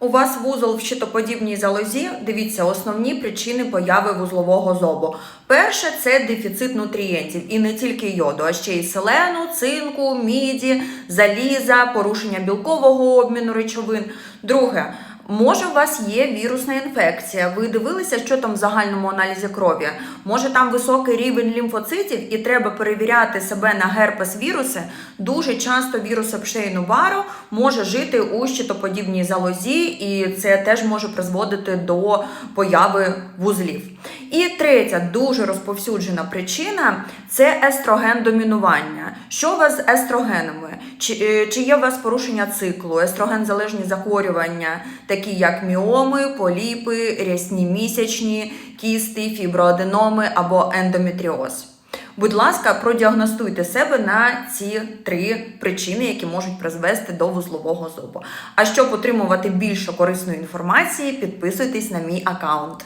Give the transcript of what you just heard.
У вас вузол в щитоподібній залозі. Дивіться, основні причини появи вузлового зобу. Перше це дефіцит нутрієнтів, і не тільки йоду, а ще й селену, цинку, міді, заліза, порушення білкового обміну речовин. Друге. Може, у вас є вірусна інфекція. Ви дивилися, що там в загальному аналізі крові? Може, там високий рівень лімфоцитів, і треба перевіряти себе на герпес віруси. Дуже часто вірус Епштейну-Бару може жити у щитоподібній залозі, і це теж може призводити до появи вузлів. І третя дуже розповсюджена причина це естроген домінування. Що у вас з естрогенами? Чи, е, чи є у вас порушення циклу, естроген залежні захворювання, такі як міоми, поліпи, рясні місячні, кісти, фіброаденоми або ендометріоз? Будь ласка, продіагностуйте себе на ці три причини, які можуть призвести до вузлового зобу. А щоб отримувати більше корисної інформації, підписуйтесь на мій аккаунт.